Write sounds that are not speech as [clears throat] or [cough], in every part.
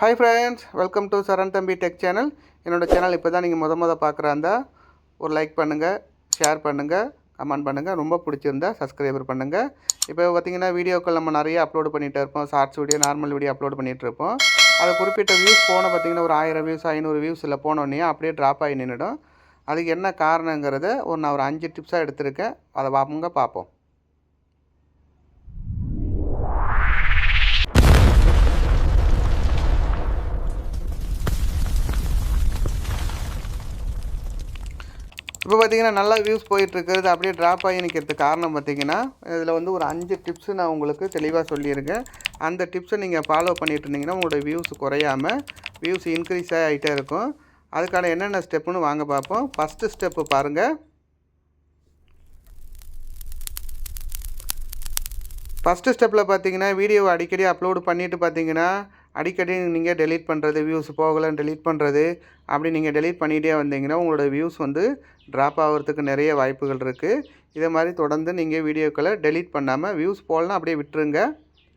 Hi friends welcome to Saran Thambi tech channel என்னோட channel இப்போ தான் நீங்கள் முத முத பார்க்குறாந்தா ஒரு லைக் பண்ணுங்கள் ஷேர் பண்ணுங்கள் கமெண்ட் பண்ணுங்கள் ரொம்ப பிடிச்சிருந்தா சப்ஸ்கிரைபர் பண்ணுங்கள் இப்போ பார்த்தீங்கன்னா வீடியோக்கள் நம்ம நிறைய அப்லோட் பண்ணிகிட்டு இருப்போம். Shorts video normal video upload பண்ணிகிட்டு இருப்போம். அது குறிப்பிட்ட வியூஸ் போன பார்த்தீங்கன்னா ஒரு ஆயிரம் வியூஸ் ஐநூறு வியூஸில் போனோடனே அப்படியே ட்ராப் ஆகி நின்றுடும் அதுக்கு என்ன காரணங்கிறத ஒரு நான் ஒரு அஞ்சு டிப்ஸாக எடுத்திருக்கேன். அதை வாங்க பார்ப்போம். இப்போ பார்த்தீங்கன்னா நல்லா வியூஸ் போயிட்டுருக்கிறது அப்படியே ட்ராப் ஆகி நிற்கிறதுக்கு காரணம் பார்த்தீங்கன்னா இதில் வந்து ஒரு அஞ்சு டிப்ஸு நான் உங்களுக்கு தெளிவாக சொல்லியிருக்கேன். அந்த டிப்ஸை நீங்கள் ஃபாலோ பண்ணிகிட்டு இருந்தீங்கன்னா உங்களோட வியூஸ் குறையாமல் வியூஸ் இன்க்ரீஸ் ஆகிட்டே இருக்கும். அதுக்கான என்னென்ன ஸ்டெப்புன்னு வாங்க பார்ப்போம். ஃபஸ்ட்டு ஸ்டெப்பு பாருங்கள் ஃபஸ்ட்டு ஸ்டெப்பில் பார்த்தீங்கன்னா வீடியோவை அடிக்கடி அப்லோடு பண்ணிவிட்டு பார்த்தீங்கன்னா அடிக்கடி நீங்கள் டெலீட் பண்ணுறது வியூஸ் போகலன்னு டெலீட் பண்ணுறது அப்படி நீங்கள் டெலீட் பண்ணிகிட்டே வந்தீங்கன்னா உங்களோட வியூஸ் வந்து ட்ராப் ஆகிறதுக்கு நிறைய வாய்ப்புகள் இருக்குது இதே மாதிரி தொடர்ந்து நீங்கள் வீடியோக்களை டெலீட் பண்ணாமல் வியூஸ் போகலாம் அப்படியே விட்டுருங்க.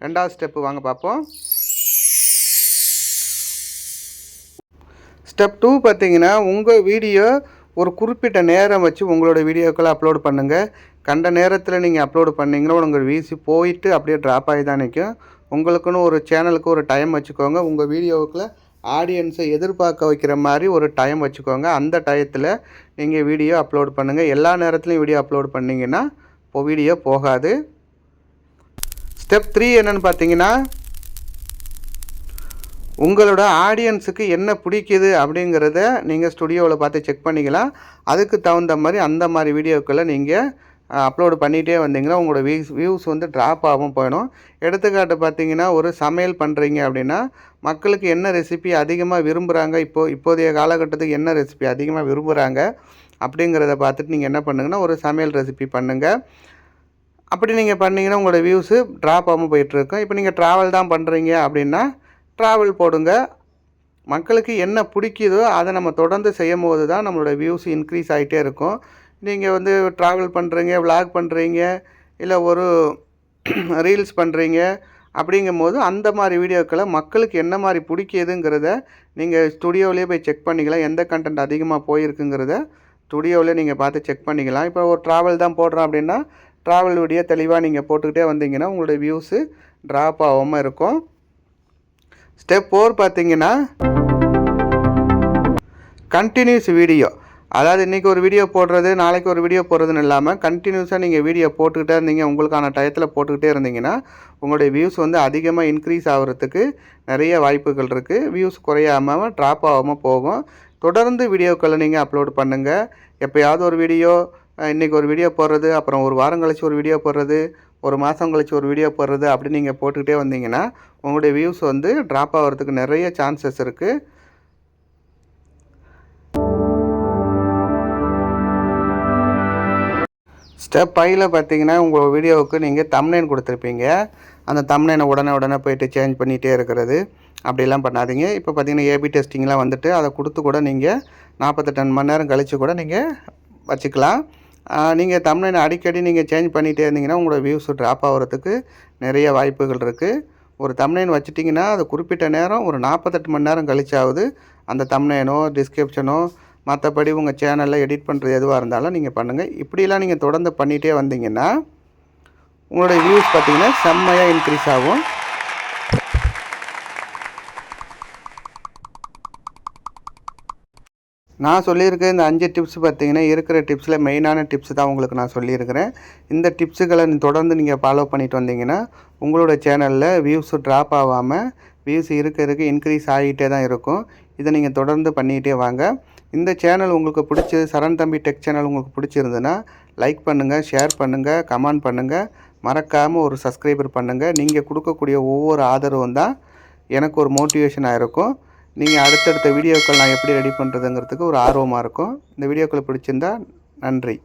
ரெண்டாவது ஸ்டெப்பு வாங்க பார்ப்போம். ஸ்டெப் டூ பார்த்தீங்கன்னா உங்கள் வீடியோ ஒரு குறிப்பிட்ட நேரம் வச்சு உங்களோட வீடியோக்களை அப்லோட் பண்ணுங்கள் கண்ட நேரத்தில் நீங்கள் அப்லோடு பண்ணிங்கன்னா உங்கள் வீசி போயிட்டு அப்படியே ட்ராப் ஆகி தான் நிற்கும் உங்களுக்குன்னு ஒரு சேனலுக்கு ஒரு டைம் வச்சுக்கோங்க. உங்கள் வீடியோவுக்குள்ள ஆடியன்ஸை எதிர்பார்க்க வைக்கிற மாதிரி ஒரு டைம் வச்சுக்கோங்க. அந்த டயத்தில் நீங்கள் வீடியோ அப்லோட் பண்ணுங்கள் எல்லா நேரத்துலையும் வீடியோ அப்லோட் பண்ணிங்கன்னா இப்போ வீடியோ போகாது. ஸ்டெப் த்ரீ என்னென்னு பார்த்தீங்கன்னா உங்களோட ஆடியன்ஸுக்கு என்ன பிடிக்குது அப்படிங்கிறத நீங்கள் ஸ்டுடியோவில் பார்த்து செக் பண்ணிக்கலாம். அதுக்கு தகுந்த மாதிரி அந்த மாதிரி வீடியோக்களை நீங்கள் அப்லோடு பண்ணிகிட்டே வந்தீங்கன்னா உங்களோட வியூஸ் வியூஸ் வந்து ட்ராப் ஆகும் போயிடும். எடுத்துக்காட்டு பார்த்தீங்கன்னா ஒரு சமையல் பண்ணுறீங்க அப்படின்னா மக்களுக்கு என்ன ரெசிபி அதிகமாக விரும்புகிறாங்க இப்போது இப்போதைய காலகட்டத்துக்கு என்ன ரெசிபி அதிகமாக விரும்புகிறாங்க அப்படிங்கிறத பார்த்துட்டு நீங்கள் என்ன பண்ணுங்கன்னா ஒரு சமையல் ரெசிபி பண்ணுங்கள் அப்படி நீங்கள் பண்ணிங்கன்னா உங்களோட வியூஸு ட்ராப் ஆகாமல் போயிட்டுருக்கும் இப்போ நீங்கள் ட்ராவல் தான் பண்ணுறீங்க அப்படின்னா ட்ராவல் போடுங்க. மக்களுக்கு என்ன பிடிக்குதோ அதை நம்ம தொடர்ந்து செய்யும் போது தான் நம்மளோட வியூஸ் இன்க்ரீஸ் ஆகிட்டே இருக்கும். நீங்கள் வந்து ட்ராவல் பண்ணுறீங்க விளாக் பண்ணுறீங்க இல்லை ஒரு [clears throat] ரீல்ஸ் பண்ணுறீங்க அப்படிங்கும் போது அந்த மாதிரி வீடியோக்களை மக்களுக்கு என்ன மாதிரி பிடிக்கிதுங்கிறத நீங்கள் ஸ்டுடியோவிலே போய் செக் பண்ணிக்கலாம். எந்த கண்டென்ட் அதிகமாக போயிருக்குங்கிறத ஸ்டுடியோவிலே நீங்கள் பார்த்து செக் பண்ணிக்கலாம். இப்போ ஒரு ட்ராவல் தான் போடுறோம் அப்படின்னா ட்ராவல் வீடியோ தெளிவாக நீங்கள் போட்டுக்கிட்டே வந்தீங்கன்னா உங்களுடைய வியூஸு ட்ராப் ஆகாமல் இருக்கும். ஸ்டெப் ஃபோர் பார்த்தீங்கன்னா கண்டினியூஸ் வீடியோ அதாவது இன்றைக்கி ஒரு வீடியோ போடுறது நாளைக்கு ஒரு வீடியோ போடுறதுன்னு இல்லாமல் கண்டினியூஸாக நீங்கள் வீடியோ போட்டுக்கிட்டே இருந்தீங்க. உங்களுக்கான டயத்தில் போட்டுக்கிட்டே இருந்தீங்கன்னா உங்களுடைய வியூஸ் வந்து அதிகமாக இன்க்ரீஸ் ஆகிறதுக்கு நிறைய வாய்ப்புகள் இருக்குது வியூஸ் குறையாமல் ட்ராப் ஆகாமல் போகும். தொடர்ந்து வீடியோக்களை நீங்கள் அப்லோட் பண்ணுங்கள் எப்போயாவது ஒரு வீடியோ இன்றைக்கி ஒரு வீடியோ போடுறது அப்புறம் ஒரு வாரம் கழித்து ஒரு வீடியோ போடுறது ஒரு மாதம் கழித்து ஒரு வீடியோ போடுறது அப்படி நீங்கள் போட்டுக்கிட்டே வந்தீங்கன்னா உங்களுடைய வியூஸ் வந்து ட்ராப் ஆகிறதுக்கு நிறைய சான்சஸ் இருக்குது ஸ்டெப் ஃபைவ்ல பார்த்தீங்கன்னா உங்கள் வீடியோவுக்கு நீங்கள் தம்னைன் கொடுத்துருப்பீங்க. அந்த தம்னைனை உடனே உடனே போயிட்டு சேஞ்ச் பண்ணிகிட்டே இருக்கிறது. அப்படிலாம் பண்ணாதீங்க. இப்போ பார்த்தீங்கன்னா ஏபி டெஸ்டிங்லாம் வந்துட்டு அதை கொடுத்து கூட நீங்கள் நாற்பத்தெட்டு மணி நேரம் கழித்து கூட நீங்கள் வச்சுக்கலாம். நீங்கள் தம்னைனை அடிக்கடி நீங்கள் சேஞ்ச் பண்ணிகிட்டே இருந்தீங்கன்னா உங்களோட வியூஸ் ட்ராப் ஆகிறதுக்கு நிறைய வாய்ப்புகள் இருக்குது ஒரு தம்னைன் வச்சுட்டிங்கன்னா அது குறிப்பிட்ட நேரம் ஒரு நாற்பத்தெட்டு மணி நேரம் கழிச்சாவது அந்த தம்னைனோ டிஸ்கிரிப்ஷனோ மற்றபடி உங்கள் சேனலில் எடிட் பண்ணுறது எதுவாக இருந்தாலும் நீங்கள் பண்ணுங்கள் இப்படிலாம் நீங்கள் தொடர்ந்து பண்ணிகிட்டே வந்தீங்கன்னா உங்களுடைய வியூஸ் பார்த்திங்கன்னா செம்மையாக இன்க்ரீஸ் ஆகும். நான் சொல்லியிருக்க இந்த அஞ்சு டிப்ஸ் பார்த்தீங்கன்னா இருக்கிற டிப்ஸில் மெயினான டிப்ஸ் தான் உங்களுக்கு நான் சொல்லியிருக்கிறேன். இந்த டிப்ஸுகளை தொடர்ந்து நீங்கள் ஃபாலோ பண்ணிட்டு வந்தீங்கன்னா உங்களோட சேனலில் வியூஸு ட்ராப் ஆகாமல் வியூஸ் இருக்க இருக்க இன்க்ரீஸ் ஆகிட்டே தான் இருக்கும். இதை நீங்கள் தொடர்ந்து பண்ணிக்கிட்டே வாங்க. இந்த சேனல் உங்களுக்கு பிடிச்சது சரண் தம்பி டெக் சேனல் உங்களுக்கு பிடிச்சிருந்ததுன்னா லைக் பண்ணுங்கள் ஷேர் பண்ணுங்கள் கமெண்ட் பண்ணுங்கள் மறக்காமல் ஒரு சப்ஸ்கிரைபர் பண்ணுங்கள் நீங்கள் கொடுக்கக்கூடிய ஒவ்வொரு ஆதரவும் தான் எனக்கு ஒரு மோட்டிவேஷனாக இருக்கும். நீங்கள் அடுத்தடுத்த வீடியோக்கள் நான் எப்படி ரெடி பண்ணுறதுங்கிறதுக்கு ஒரு ஆர்வமாக இருக்கும். இந்த வீடியோக்களை பிடிச்சிருந்தா நன்றி.